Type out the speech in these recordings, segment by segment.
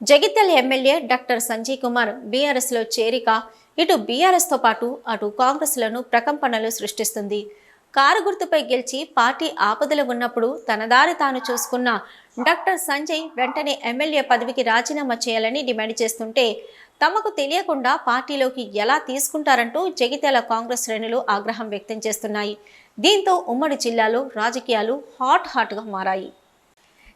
Jagtial MLA doctor Sanjay Kumar బీఆర్ఎస్లో చేరిక ఇటు బీఆర్ఎస్తో పాటు అటు కాంగ్రెస్లను ప్రకంపనలు సృష్టిస్తుంది. కారు గుర్తుపై గెలిచి పార్టీ ఆపదలు ఉన్నప్పుడు తన దారి తాను చూసుకున్న డాక్టర్ సంజయ్ వెంటనే ఎమ్మెల్యే పదవికి రాజీనామా చేయాలని డిమాండ్ చేస్తుంటే తమకు తెలియకుండా పార్టీలోకి ఎలా తీసుకుంటారంటూ జగిత్యాల కాంగ్రెస్ శ్రేణులు ఆగ్రహం వ్యక్తం చేస్తున్నాయి. దీంతో ఉమ్మడి జిల్లాలో రాజకీయాలు హాట్ హాట్గా మారాయి.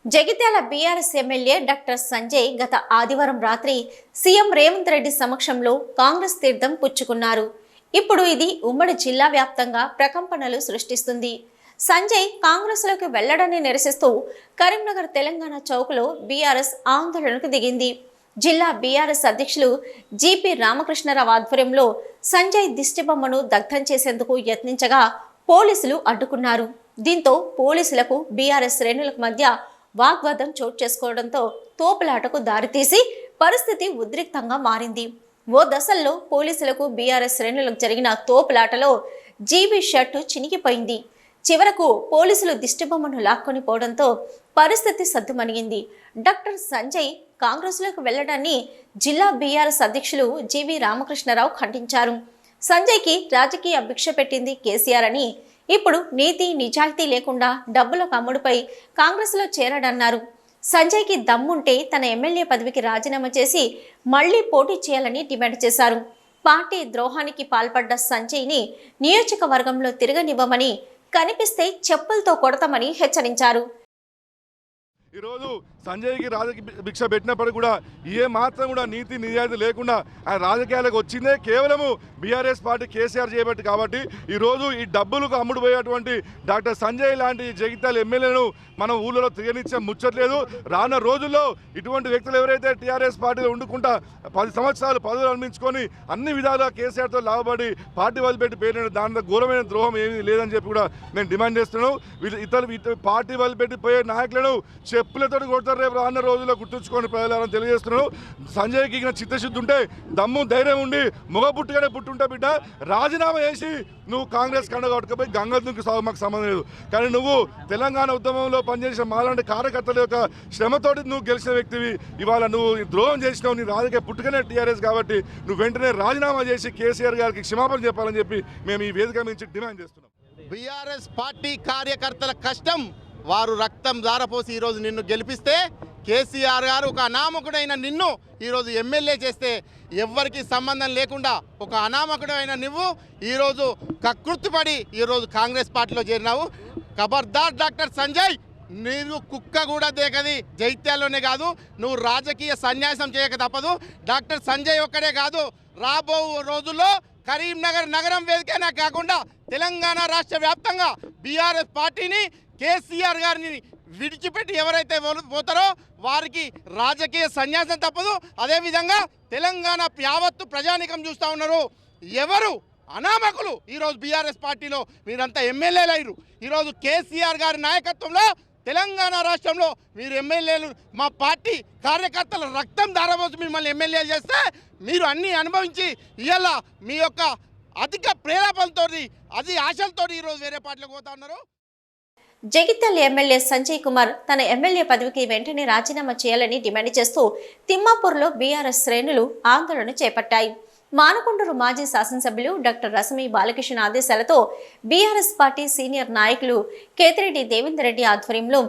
Jagtial BRS MLA doctor Sanjay గత ఆదివారం రాత్రి సీఎం రేవంత్ రెడ్డి సమక్షంలో కాంగ్రెస్ తీర్థం పుచ్చుకున్నారు. ఇప్పుడు ఇది ఉమ్మడి జిల్లా వ్యాప్తంగా ప్రకంపనలు సృష్టిస్తుంది. సంజయ్ కాంగ్రెస్లోకి వెళ్ళడాన్ని నిరసిస్తూ కరీంనగర్ తెలంగాణ చౌక్లో బీఆర్ఎస్ ఆందోళనకు దిగింది. జిల్లా బీఆర్ఎస్ అధ్యక్షులు జీపీ రామకృష్ణరావు ఆధ్వర్యంలో సంజయ్ దిష్టిబొమ్మను దగ్ధం చేసేందుకు యత్నించగా పోలీసులు అడ్డుకున్నారు. దీంతో పోలీసులకు బీఆర్ఎస్ శ్రేణులకు మధ్య వాగ్వాదం చోటు చేసుకోవడంతో తోపులాటకు దారితీసి పరిస్థితి ఉద్రిక్తంగా మారింది. ఓ దశల్లో పోలీసులకు బీఆర్ఎస్ శ్రేణులకు జరిగిన తోపులాటలో జీబీ షర్టు చినిగిపోయింది. చివరకు పోలీసులు దిష్టిబొమ్మను లాక్కొని పోవడంతో పరిస్థితి సద్దుమణిగింది డాక్టర్ సంజయ్ కాంగ్రెస్లోకి వెళ్ళడాన్ని జిల్లా బీఆర్ఎస్ అధ్యక్షులు జీవి రామకృష్ణరావు ఖండించారు. సంజయ్కి రాజకీయ భిక్ష పెట్టింది కేసీఆర్ అని ఇప్పుడు నీతి నిజాయితీ లేకుండా డబ్బుల కమ్ముడుపై కాంగ్రెస్లో చేరాడన్నారు. సంజయ్కి దమ్ముంటే తన ఎమ్మెల్యే పదవికి రాజీనామా చేసి మళ్ళీ పోటీ చేయాలని డిమాండ్ చేశారు. పార్టీ ద్రోహానికి పాల్పడ్డ సంజయ్ని నియోజకవర్గంలో తిరగనివ్వమని కనిపిస్తే చెప్పులతో కొడతామని హెచ్చరించారు. ఈరోజు సంజయ్కి రాజకీయ భిక్ష పెట్టినప్పుడు కూడా ఏ మాత్రం కూడా నీతి నిజాయితీ లేకుండా ఆయన రాజకీయాలకు వచ్చిందే కేవలము బీఆర్ఎస్ పార్టీ కేసీఆర్ చేయబట్టి కాబట్టి ఈరోజు ఈ డబ్బులకు అమ్ముడుపోయేటువంటి డాక్టర్ సంజయ్ లాంటి జగిత్యాల ఎమ్మెల్యేను మనం ఊళ్ళో తిరగనిచ్చే ముచ్చట్లేదు. రానున్న రోజుల్లో ఇటువంటి వ్యక్తులు ఎవరైతే టీఆర్ఎస్ పార్టీలో ఉండుకుంటా పది సంవత్సరాలు పదవులు అనిపించుకొని అన్ని విధాలుగా కేసీఆర్తో లాభపడి పార్టీ వదిలిపెట్టి పేరు దాంట్లో ఘోరమైన ద్రోహం ఏమీ లేదని చెప్పి కూడా నేను డిమాండ్ చేస్తున్నాను. ఇతరులు ఇతర పార్టీ వదిలిపెట్టి పోయే నాయకులను చెప్పులతో కొడతారు రేపు రానున్న రోజుల్లో గుర్తుంచుకొని ప్రజలను తెలియజేస్తున్నాను. సంజయ్కి ఇక చిత్తశుద్ధి ఉంటే దమ్ము ధైర్యం ఉండి మొగ పుట్టుగానే పుట్టుంటా బిడ్డ. రాజీనామా చేసి నువ్వు కాంగ్రెస్ కండ కొట్టుకుపోయి గంగదునికి సాగు మాకు సంబంధం లేదు. కానీ నువ్వు తెలంగాణ ఉద్యమంలో పనిచేసిన మాలాంటి కార్యకర్తల యొక్క శ్రమతోటి నువ్వు గెలిచిన వ్యక్తివి. ఇవాళ నువ్వు ద్రోహం చేసినావు నీ రాజకీయ పుట్టుకనే టీఆర్ఎస్ కాబట్టి నువ్వు వెంటనే రాజీనామా చేసి కేసీఆర్ గారికి క్షమాపణ చెప్పాలని చెప్పి మేము ఈ వేదిక నుంచి డిమాండ్ చేస్తున్నాం. బీఆర్ఎస్ పార్టీ కార్యకర్తల కష్టం వారు రక్తం దారపోసి ఈరోజు నిన్ను గెలిపిస్తే కేసీఆర్ గారు ఒక అనామకుడైన నిన్ను ఈరోజు ఎమ్మెల్యే చేస్తే ఎవ్వరికి సంబంధం లేకుండా ఒక అనామకుడైన నువ్వు ఈరోజు కకృత్తిపడి ఈరోజు కాంగ్రెస్ పార్టీలో చేరినావు. ఖబర్దార్ డాక్టర్ సంజయ్ నీవు కుక్క కూడా దేకది జైత్యాల్లోనే కాదు నువ్వు రాజకీయ సన్యాసం చేయక తప్పదు. డాక్టర్ సంజయ్ ఒక్కడే కాదు రాబో రోజుల్లో కరీంనగర్ నగరం వేదికైనా కాకుండా తెలంగాణ రాష్ట్ర వ్యాప్తంగా బీఆర్ఎస్ పార్టీని కేసీఆర్ గారిని విడిచిపెట్టి ఎవరైతే పోతారో వారికి రాజకీయ సన్యాసం తప్పదు. అదేవిధంగా తెలంగాణ యావత్తు ప్రజానికం చూస్తూ ఉన్నారు. ఎవరు? అనామకులు. ఈరోజు బీఆర్ఎస్ పార్టీలో మీరంతా ఎమ్మెల్యేలు అయ్యారు. ఈరోజు కేసీఆర్ గారి నాయకత్వంలో తెలంగాణ రాష్ట్రంలో మీరు ఎమ్మెల్యేలు మా పార్టీ కార్యకర్తల రక్తం ధారపోసి మిమ్మల్ని ఎమ్మెల్యేలు చేస్తే మీరు అన్నీ అనుభవించి ఇవాళ మీ యొక్క అధిక ప్రేరేపణతో అది ఆశలతో ఈరోజు వేరే పార్టీలకు పోతా ఉన్నారు. జగిత్యాల ఎమ్మెల్యే సంజయ్ కుమార్ తన ఎమ్మెల్యే పదవికి వెంటనే రాజీనామా చేయాలని డిమాండ్ చేస్తూ తిమ్మాపూర్లో బీఆర్ఎస్ శ్రేణులు ఆందోళన చేపట్టాయి. మానకొండూరు మాజీ శాసనసభ్యులు డాక్టర్ రసమి బాలకృష్ణ ఆదేశాలతో బీఆర్ఎస్ పార్టీ సీనియర్ నాయకులు కేతిరెడ్డి దేవేందర్ రెడ్డి ఆధ్వర్యంలో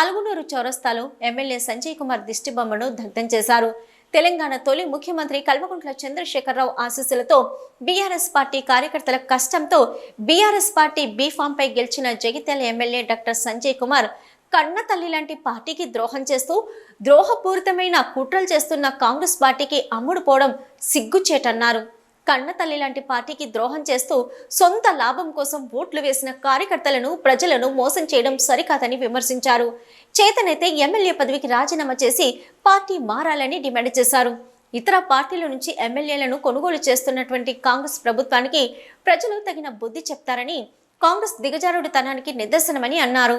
అలుగునూరు చౌరస్తాలో ఎమ్మెల్యే సంజయ్ కుమార్ దిష్టిబొమ్మను దగ్ధం చేశారు. తెలంగాణ తొలి ముఖ్యమంత్రి కల్వకుంట్ల చంద్రశేఖరరావు ఆశీస్సులతో బీఆర్ఎస్ పార్టీ కార్యకర్తల కష్టంతో బీఆర్ఎస్ పార్టీ బీఫామ్ గెలిచిన జగిత్యాల ఎమ్మెల్యే డాక్టర్ సంజయ్ కుమార్ కన్న తల్లి లాంటి పార్టీకి ద్రోహం చేస్తూ ద్రోహపూరితమైన కుట్రలు చేస్తున్న కాంగ్రెస్ పార్టీకి అమ్ముడుపోవడం సిగ్గుచేటన్నారు. కన్న తల్లి లాంటి పార్టీకి ద్రోహం చేస్తూ సొంత లాభం కోసం ఓట్లు వేసిన కార్యకర్తలను ప్రజలను మోసం చేయడం సరికాదని విమర్శించారు. చేతనైతే ఎమ్మెల్యే పదవికి రాజీనామా చేసి పార్టీ మారాలని డిమాండ్ చేశారు. ఇతర పార్టీల నుంచి ఎమ్మెల్యేలను కొనుగోలు చేస్తున్నటువంటి కాంగ్రెస్ ప్రభుత్వానికి ప్రజలు తగిన బుద్ధి చెప్తారని కాంగ్రెస్ దిగజారుడితనానికి నిదర్శనమని అన్నారు.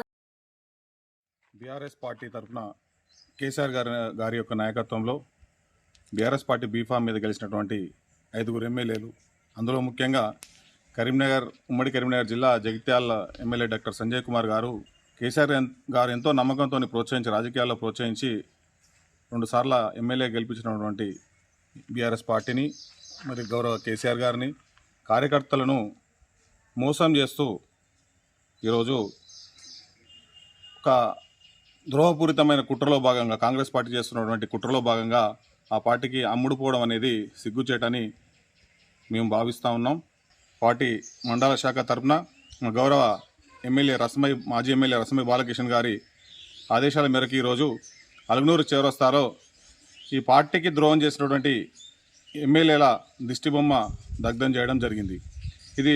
బీఆర్ఎస్ పార్టీ తరఫున కేసీఆర్ గారి గారి యొక్క నాయకత్వంలో బీఆర్ఎస్ పార్టీ బీఫామ్ మీద గెలిచినటువంటి ఐదుగురు ఎమ్మెల్యేలు. అందులో ముఖ్యంగా కరీంనగర్ ఉమ్మడి కరీంనగర్ జిల్లా Jagtial MLA doctor Sanjay Kumar garu KCR garu ఎంతో నమ్మకంతో ప్రోత్సహించి రాజకీయాల్లో ప్రోత్సహించి రెండుసార్ల ఎమ్మెల్యే గెలిపించినటువంటి బీఆర్ఎస్ పార్టీని మరి గౌరవ కేసీఆర్ గారిని కార్యకర్తలను మోసం చేస్తూ ఈరోజు ఒక ద్రోహపూరితమైన కుట్రలో భాగంగా కాంగ్రెస్ పార్టీ చేస్తున్నటువంటి కుట్రలో భాగంగా ఆ పార్టీకి అమ్ముడుపోవడం అనేది సిగ్గుచేటని మేము భావిస్తూ ఉన్నాం. పార్టీ మండల శాఖ తరపున మా గౌరవ ఎమ్మెల్యే రసమై మాజీ ఎమ్మెల్యే రసమై బాలకిషన్ గారి ఆదేశాల మేరకు ఈరోజు అలుగునూరు చేరొస్తారో ఈ పార్టీకి ద్రోహం చేసినటువంటి ఎమ్మెల్యేల దిష్టిబొమ్మ దగ్ధం చేయడం జరిగింది. ఇది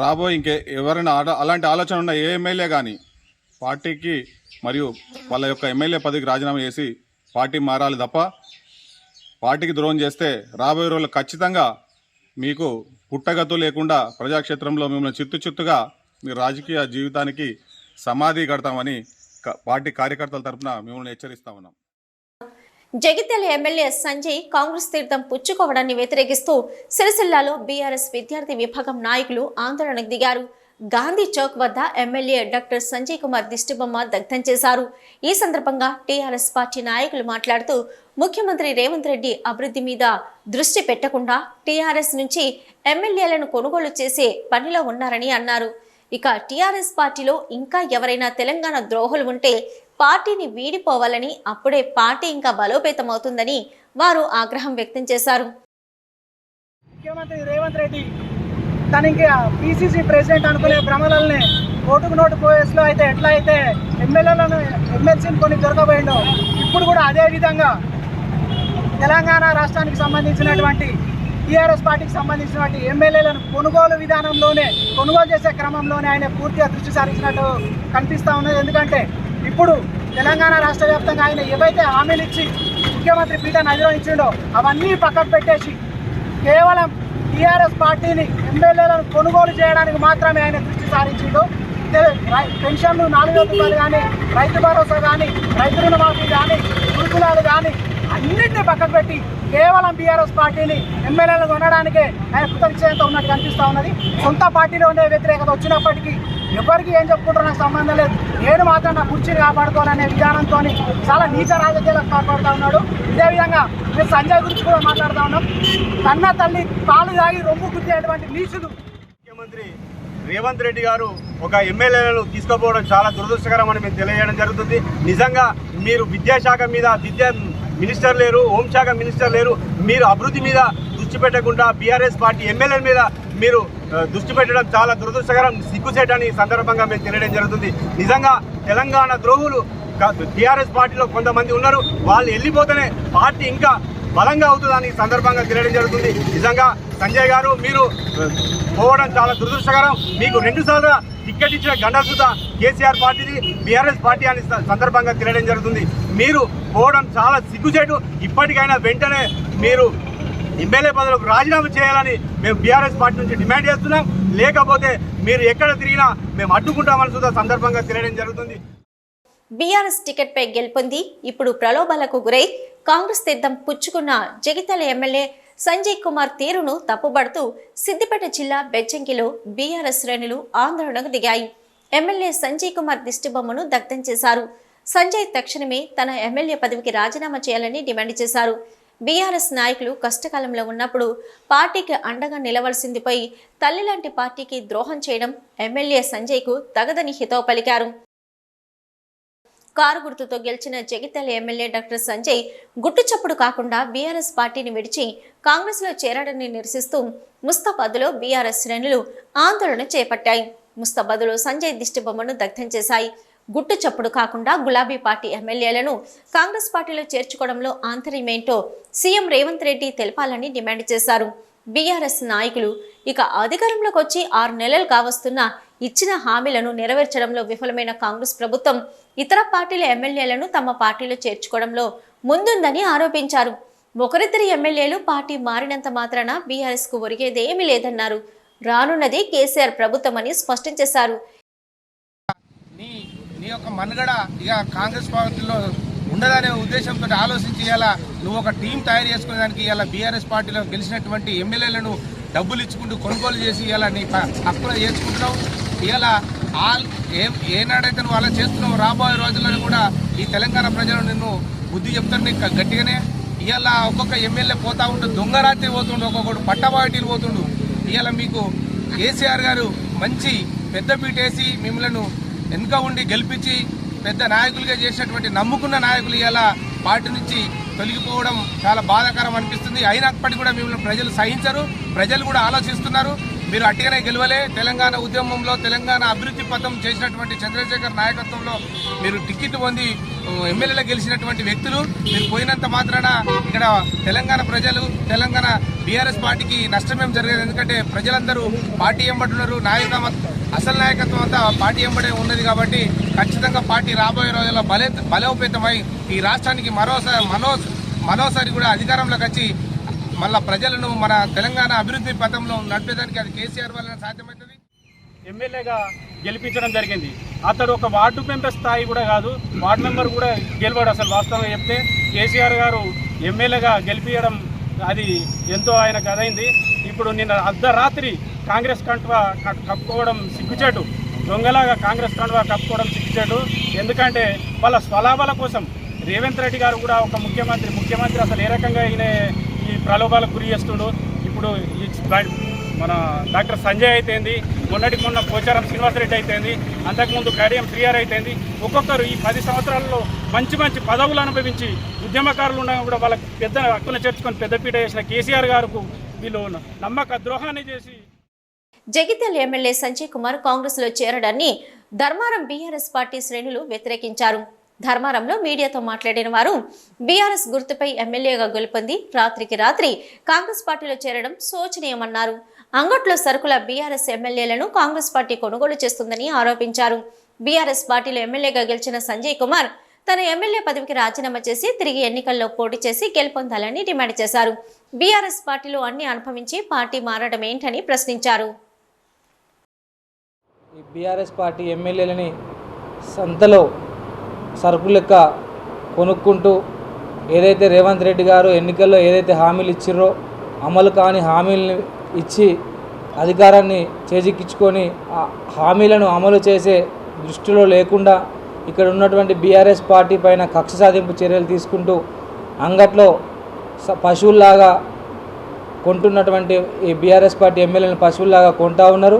రాబోయే ఇంకే ఎవరైనా అలాంటి ఆలోచన ఉన్న ఏ ఎమ్మెల్యే కానీ పార్టీకి మరియు వాళ్ళ యొక్క ఎమ్మెల్యే పదవికి రాజీనామా చేసి పార్టీ మారాలి తప్ప పార్టీకి ద్రోహం చేస్తే రాబోయే రోజులు ఖచ్చితంగా మీకు పుట్టగతు లేకుండా ప్రజాక్షేత్రంలో మిమ్మల్ని చిత్తు చిత్తుగా మీ రాజకీయ జీవితానికి సమాధి కడతామని పార్టీ కార్యకర్తల తరపున మిమ్మల్ని హెచ్చరిస్తా ఉన్నాం. జగిత్యాల ఎమ్మెల్యే సంజయ్ కాంగ్రెస్ తీర్థం పుచ్చుకోవడాన్ని వ్యతిరేకిస్తూ సిరిసిల్లాలో బీఆర్ఎస్ విద్యార్థి విభాగం నాయకులు ఆందోళనకు దిగారు. గాంధీ చౌక్ వద్ద ఎమ్మెల్యే డాక్టర్ సంజయ్ కుమార్ దిష్టిబొమ్మ దగ్ధం చేశారు. ఈ సందర్భంగా టీఆర్ఎస్ పార్టీ నాయకులు మాట్లాడుతూ ముఖ్యమంత్రి రేవంత్ రెడ్డి అభివృద్ధి మీద దృష్టి పెట్టకుండా టీఆర్ఎస్ నుంచి ఎమ్మెల్యేలను కొనుగోలు చేసే పనిలో ఉన్నారని అన్నారు. ఇక టీఆర్ఎస్ పార్టీలో ఇంకా ఎవరైనా తెలంగాణ ద్రోహులు ఉంటే పార్టీని వీడిపోవాలని అప్పుడే పార్టీ ఇంకా బలోపేతమవుతుందని వారు ఆగ్రహం వ్యక్తం చేశారు. ముఖ్యమంత్రి రేవంత్ రెడ్డి తన ఇంకా పిసిసి ప్రెసిడెంట్ అనుకునే భ్రమలనే ఓటుకు నోటు పోయేస్లో అయితే ఎట్లా అయితే ఎమ్మెల్యేలను ఎమ్మెల్సీని కొన్ని దొరకబోయిండో ఇప్పుడు కూడా అదే విధంగా తెలంగాణ రాష్ట్రానికి సంబంధించినటువంటి టీఆర్ఎస్ పార్టీకి సంబంధించినటువంటి ఎమ్మెల్యేలను కొనుగోలు విధానంలోనే కొనుగోలు చేసే క్రమంలోనే ఆయన పూర్తిగా దృష్టి సారించినట్టు కనిపిస్తూ ఉన్నది. ఎందుకంటే ఇప్పుడు తెలంగాణ రాష్ట్ర వ్యాప్తంగా ఆయన ఏవైతే హామీలు ఇచ్చి ముఖ్యమంత్రి పీఠాన్ని అధిరోహించిండో అవన్నీ పక్కన పెట్టేసి కేవలం టీఆర్ఎస్ పార్టీని ఎమ్మెల్యేలను కొనుగోలు చేయడానికి మాత్రమే ఆయన దృష్టి సారించిండు. రై- పెన్షన్లు నాలుగు వేల రూపాయలు కానీ రైతు భరోసా కానీ రైతు రుణమాఫీ కానీ గురుకులాలు కానీ అన్నింటినీ పక్కకు పెట్టి కేవలం బీఆర్ఎస్ పార్టీని ఎమ్మెల్యేలు కొనడానికే ఆయన కృతజ్ఞత ఉన్నట్టు కనిపిస్తూ ఉన్నది. సొంత పార్టీలో ఉండే వ్యతిరేకత వచ్చినప్పటికీ ఎవరికి ఏం చెప్పుకుంటారో నాకు సంబంధం లేదు. నేను మాత్రం నా కుర్చీని కాపాడుకోవాలనే విధానంతో చాలా నీచ రాజకీయాలకు కాపాడుతూ ఉన్నాడు. ఇదే విధంగా మేము సంజయ్ గురించి కూడా మాట్లాడుతూ ఉన్నాం. కన్న తల్లి పాలు తాగి రొమ్ము గుద్దేటువంటి నీచులు. ముఖ్యమంత్రి రేవంత్ రెడ్డి గారు ఒక ఎమ్మెల్యేలను తీసుకుపోవడం చాలా దురదృష్టకరం అని మేము తెలియజేయడం జరుగుతుంది. నిజంగా మీరు విద్యాశాఖ మీద విద్యా మినిస్టర్ లేరు హోంశాఖ మినిస్టర్ లేరు. మీరు అభివృద్ధి మీద దృష్టి పెట్టకుండా బీఆర్ఎస్ పార్టీ ఎమ్మెల్యేల మీద మీరు దృష్టి పెట్టడం చాలా దురదృష్టకరం సిగ్గుసేటని సందర్భంగా మేము తెలియడం జరుగుతుంది. నిజంగా తెలంగాణ ద్రోహులు టీఆర్ఎస్ పార్టీలో కొంతమంది ఉన్నారు. వాళ్ళు వెళ్ళిపోతేనే పార్టీ ఇంకా బలంగా అవుతుందని సందర్భంగా తెలియడం జరుగుతుంది. నిజంగా సంజయ్ గారు మీరు పోవడం చాలా దురదృష్టకరం. మీకు రెండు సార్లు టికెట్ ఇచ్చిన గండసుత కేసీఆర్ పార్టీది బీఆర్ఎస్ పార్టీ అని సందర్భంగా తెలియడం జరుగుతుంది. మీరు పోవడం చాలా సిగ్గుచేటు. ఇప్పటికైనా వెంటనే మీరు ఎమ్మెల్యే పదవులకు రాజీనామా చేయాలని మేము బీఆర్ఎస్ పార్టీ నుంచి డిమాండ్ చేస్తున్నాం. లేకపోతే మీరు ఎక్కడ తిరిగినా మేము అడ్డుకుంటామని సుధా సందర్భంగా తెలియడం జరుగుతుంది. బీఆర్ఎస్ టికెట్పై గెలుపొంది ఇప్పుడు ప్రలోభాలకు గురై కాంగ్రెస్ తీర్థం పుచ్చుకున్న జగిత్యాల ఎమ్మెల్యే సంజయ్ కుమార్ తీరును తప్పుబడుతూ సిద్దిపేట జిల్లా బెచ్చంకిలో బీఆర్ఎస్ శ్రేణులు ఆందోళనకు దిగాయి. ఎమ్మెల్యే సంజయ్ కుమార్ దిష్టిబొమ్మను దగ్ధం చేశారు. సంజయ్ తక్షణమే తన ఎమ్మెల్యే పదవికి రాజీనామా చేయాలని డిమాండ్ చేశారు. బీఆర్ఎస్ నాయకులు కష్టకాలంలో ఉన్నప్పుడు పార్టీకి అండగా నిలవలసిందిపై తల్లిలాంటి తల్లి లాంటి పార్టీకి ద్రోహం చేయడం ఎమ్మెల్యే సంజయ్కు తగదని హితవు పలికారు. కారు గుర్తుతో గెలిచిన జగిత్యాల ఎమ్మెల్యే డాక్టర్ సంజయ్ గుట్టు చప్పుడు కాకుండా బీఆర్ఎస్ పార్టీని విడిచి కాంగ్రెస్లో చేరాడని నిరసిస్తూ ముస్తాబాద్లో బీఆర్ఎస్ శ్రేణులు ఆందోళన చేపట్టాయి. ముస్తాబాద్లో సంజయ్ దిష్టిబొమ్మను దగ్ధం చేశాయి. గుట్టు చప్పుడు కాకుండా గులాబీ పార్టీ ఎమ్మెల్యేలను కాంగ్రెస్ పార్టీలో చేర్చుకోవడంలో ఆంతర్యమేంటో సీఎం రేవంత్ రెడ్డి తెలపాలని డిమాండ్ చేశారు. బీఆర్ఎస్ నాయకులు ఇక అధికారంలోకి వచ్చి ఆరు నెలలు కావస్తున్నా ఇచ్చిన హామీలను నెరవేర్చడంలో విఫలమైన కాంగ్రెస్ ప్రభుత్వం ఇతర పార్టీల ఎమ్మెల్యేలను తమ పార్టీలో చేర్చుకోవడంలో ముందుందని ఆరోపించారు. ఒకరిద్దరి ఎమ్మెల్యేలు పార్టీ మారినంత మాత్రాన బీఆర్ఎస్కు ఒరిగేదేమీ లేదన్నారు. రానున్నది కేసీఆర్ ప్రభుత్వమని స్పష్టం చేశారు. నీ యొక్క మనుగడ ఇక కాంగ్రెస్ పార్టీలో ఉండదనే ఉద్దేశంతో ఆలోచించి ఇలా నువ్వు ఒక టీం తయారు చేసుకునే దానికి ఇలా బీఆర్ఎస్ పార్టీలో గెలిచినటువంటి ఎమ్మెల్యేలను డబ్బులు ఇచ్చుకుంటూ కొనుగోలు చేసి ఇలా నీ హక్కులో చేసుకుంటున్నావు ఇలా ఆల్ ఏం ఏనాడైతే నువ్వు అలా చేస్తున్నావు రాబోయే రోజుల్లో కూడా ఈ తెలంగాణ ప్రజలు నిన్ను బుద్ధి చెప్తారు నీకు గట్టిగానే ఇవాళ ఒక్కొక్క ఎమ్మెల్యే పోతా ఉండు దొంగ రాత్రి పోతుండు ఒక్కొక్కడు పట్టబాటిలు పోతుండు. ఇవాళ మీకు కేసీఆర్ గారు మంచి పెద్ద పీటేసి మిమ్మల్ని వెనుక ఉండి గెలిపించి పెద్ద నాయకులుగా చేసినటువంటి నమ్ముకున్న నాయకులు ఇలా పార్టీ నుంచి తొలగిపోవడం చాలా బాధాకరం అనిపిస్తుంది. అయినప్పటికీ కూడా మిమ్మల్ని ప్రజలు సహించరు ప్రజలు కూడా ఆలోచిస్తున్నారు. మీరు అట్టిగానే గెలవలే. తెలంగాణ ఉద్యమంలో తెలంగాణ అభివృద్ధి పథం చేసినటువంటి చంద్రశేఖర్ నాయకత్వంలో మీరు టికెట్ పొంది ఎమ్మెల్యేలు గెలిచినటువంటి వ్యక్తులు. మీరు పోయినంత మాత్రాన ఇక్కడ తెలంగాణ ప్రజలు తెలంగాణ బీఆర్ఎస్ పార్టీకి నష్టమేం జరగదు ఎందుకంటే ప్రజలందరూ పార్టీ ఎంబడున్నారు. నాయక అసలు నాయకత్వం అంతా పార్టీ ఎంబడే ఉన్నది కాబట్టి ఖచ్చితంగా పార్టీ రాబోయే రోజుల్లో బలే బలోపేతమై ఈ రాష్ట్రానికి మరోసారి మనో మరోసారి కూడా అధికారంలోకి వచ్చి మళ్ళా ప్రజలను మన తెలంగాణ అభివృద్ధి పథంలో నడిపేదానికి అది కేసీఆర్ వల్ల సాధ్యమవుతుంది. ఎమ్మెల్యేగా గెలిపించడం జరిగింది. అతడు ఒక వార్డు మెంబర్ స్థాయి కూడా కాదు వార్డు మెంబర్ కూడా గెలవాడు అసలు వాస్తవంగా చెప్తే. కేసీఆర్ గారు ఎమ్మెల్యేగా గెలిపించడం అది ఎంతో ఆయనకు అదైంది. ఇప్పుడు నిన్న అర్ధరాత్రి కాంగ్రెస్ కంటువా కప్పుకోవడం సిగ్గుచేటు. దొంగలాగా కాంగ్రెస్ కండువా కప్పుకోవడం సిగ్గుచేటు. ఎందుకంటే వాళ్ళ స్వలాభాల కోసం రేవంత్ రెడ్డి గారు కూడా ఒక ముఖ్యమంత్రి ముఖ్యమంత్రి అసలు ఏ రకంగా ఈయన ఈ ప్రలోభాలకు గురి చేస్తుండు. ఇప్పుడు ఈ మన డాక్టర్ సంజయ్ అయితేంది మొన్నటికి మొన్న పోచారం శ్రీనివాసరెడ్డి అయితేంది అంతకుముందు కడియం శ్రీఆర్ అయితేంది ఒక్కొక్కరు ఈ పది సంవత్సరాలలో మంచి మంచి పదవులు అనుభవించి ఉద్యమకారులు ఉండగా కూడా వాళ్ళకి పెద్ద హక్కును చేర్చుకొని పెద్దపీట చేసిన కేసీఆర్ గారికి వీళ్ళు నమ్మక ద్రోహాన్ని చేసి జగిత్యాల ఎమ్మెల్యే సంజయ్ కుమార్ కాంగ్రెస్లో చేరడాన్ని ధర్మారం బీఆర్ఎస్ పార్టీ శ్రేణులు వ్యతిరేకించారు. ధర్మారంలో మీడియాతో మాట్లాడిన వారు బీఆర్ఎస్ గుర్తుపై ఎమ్మెల్యేగా గెలుపొంది రాత్రికి రాత్రి కాంగ్రెస్ పార్టీలో చేరడం శోచనీయమన్నారు. అంగట్లో సరుకుల బీఆర్ఎస్ ఎమ్మెల్యేలను కాంగ్రెస్ పార్టీ కొనుగోలు చేస్తుందని ఆరోపించారు. బీఆర్ఎస్ పార్టీలో ఎమ్మెల్యేగా గెలిచిన సంజయ్ కుమార్ తన ఎమ్మెల్యే పదవికి రాజీనామా చేసి తిరిగి ఎన్నికల్లో పోటీ చేసి గెలుపొందాలని డిమాండ్ చేశారు. బీఆర్ఎస్ పార్టీలో అన్ని అనుభవించి పార్టీ మారడం ఏంటని ప్రశ్నించారు. ఈ బీఆర్ఎస్ పార్టీ ఎమ్మెల్యేలని సంతలో సరుకు లెక్క కొనుక్కుంటూ ఏదైతే రేవంత్ రెడ్డి గారు ఎన్నికల్లో ఏదైతే హామీలు ఇచ్చిర్రో అమలు కాని హామీలను ఇచ్చి అధికారాన్ని చేజిక్కించుకొని ఆ హామీలను అమలు చేసే దృష్టిలో లేకుండా ఇక్కడ ఉన్నటువంటి బీఆర్ఎస్ పార్టీ పైన కక్ష సాధింపు చర్యలు తీసుకుంటూ అంగట్లో స- పశువుల్లాగా కొంటున్నటువంటి ఈ బీఆర్ఎస్ పార్టీ ఎమ్మెల్యేలను పశువుల్లాగా కొంటా ఉన్నారు.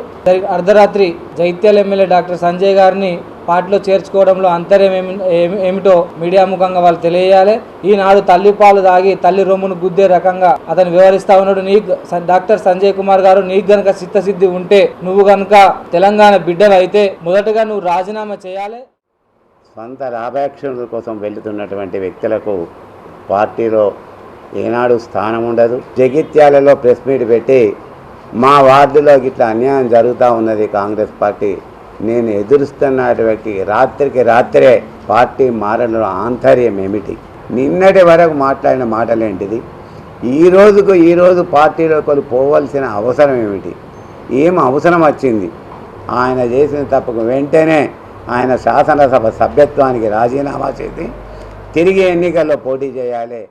అర్ధరాత్రి జైత్యాల ఎమ్మెల్యే డాక్టర్ సంజయ్ గారిని పార్టీలో చేర్చుకోవడంలో అంతర్యం ఏమి ఏమిటో మీడియా ముఖంగా వాళ్ళు తెలియాలి ఈనాడు తల్లి పాలు తాగి తల్లి రొమ్మును గుద్దే రకంగా అతను వివరిస్తా ఉన్నాడు. నీకు డాక్టర్ సంజయ్ కుమార్ గారు నీకు గనక చిత్తశుద్ధి ఉంటే నువ్వు గనక తెలంగాణ బిడ్డవైతే మొదటగా నువ్వు రాజీనామా చేయాలి. సొంత లాభాక్షణుల కోసం వెళుతున్నటువంటి వ్యక్తులకు పార్టీలో ఏనాడు స్థానం ఉండదు. జగిత్యాలలో ప్రెస్ మీట్ పెట్టి మా వార్డులో ఇట్లా అన్యాయం జరుగుతూ ఉన్నది కాంగ్రెస్ పార్టీ నేను ఎదురుస్తున్నటువంటి రాత్రికి రాత్రే పార్టీ మారడంలో ఆంతర్యం ఏమిటి? నిన్నటి వరకు మాట్లాడిన మాటలేంటిది? ఈ రోజుకు ఈ రోజు పార్టీలోకి పోవలసిన అవసరం ఏమిటి? ఏం అవసరం వచ్చింది? ఆయన చేసిన తప్పకు వెంటనే ఆయన శాసనసభ సభ్యత్వానికి రాజీనామా చేసి తిరిగి ఎన్నికల్లో పోటీ చేయాలి.